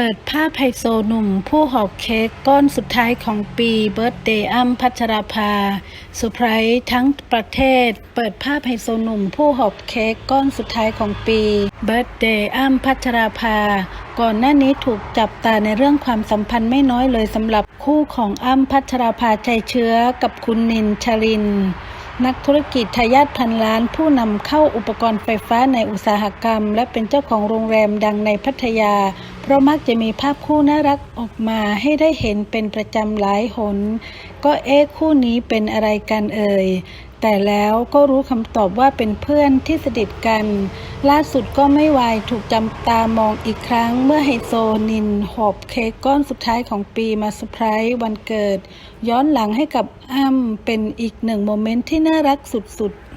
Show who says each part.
Speaker 1: เปิดภาพไฮโซหนุ่ม ผู้หอบเค้กก้อนสุดท้ายของปีเบิร์ d เดย์อ้ำพัชราภาเซอร์ไพรส์ทั้งประเทศ เปิดภาพไฮโซหนุ่ม ผู้หอบเค้กก้อนสุดท้ายของปีเบิร์ d เดย์อ้ำพัชราภาก่อนหน้านี้ถูกจับตาในเรื่องความสัมพันธ์ไม่น้อยเลยสำหรับคู่ของอ้ำพัชราภาใจเชื้อกับคุณนินชลินนักธุรกิจทายาทพันล้าน ผู้นำเข้าอุปกรณ์ไฟฟ้าในอุตสาหกรรม และเป็นเจ้าของโรงแรมดังในพัทยา ราะมักจะมีภาพคู่น่ารักออกมาให้ได้เห็นเป็นประจำหลายหน ก็เอ๊ะคู่นี้เป็นอะไรกันเอ่ย แต่แล้วก็รู้คำตอบว่าเป็นเพื่อนที่สนิทกัน ล่าสุดก็ไม่วายถูกจำตามองอีกครั้ง เมื่อไฮโซนินหอบเค้กก้อนสุดท้ายของปีมาเซอร์ไพรส์วันเกิด ย้อนหลังให้กับอ้ำเป็นอีกหนึ่งโมเมนต์ที่น่ารักสุดๆ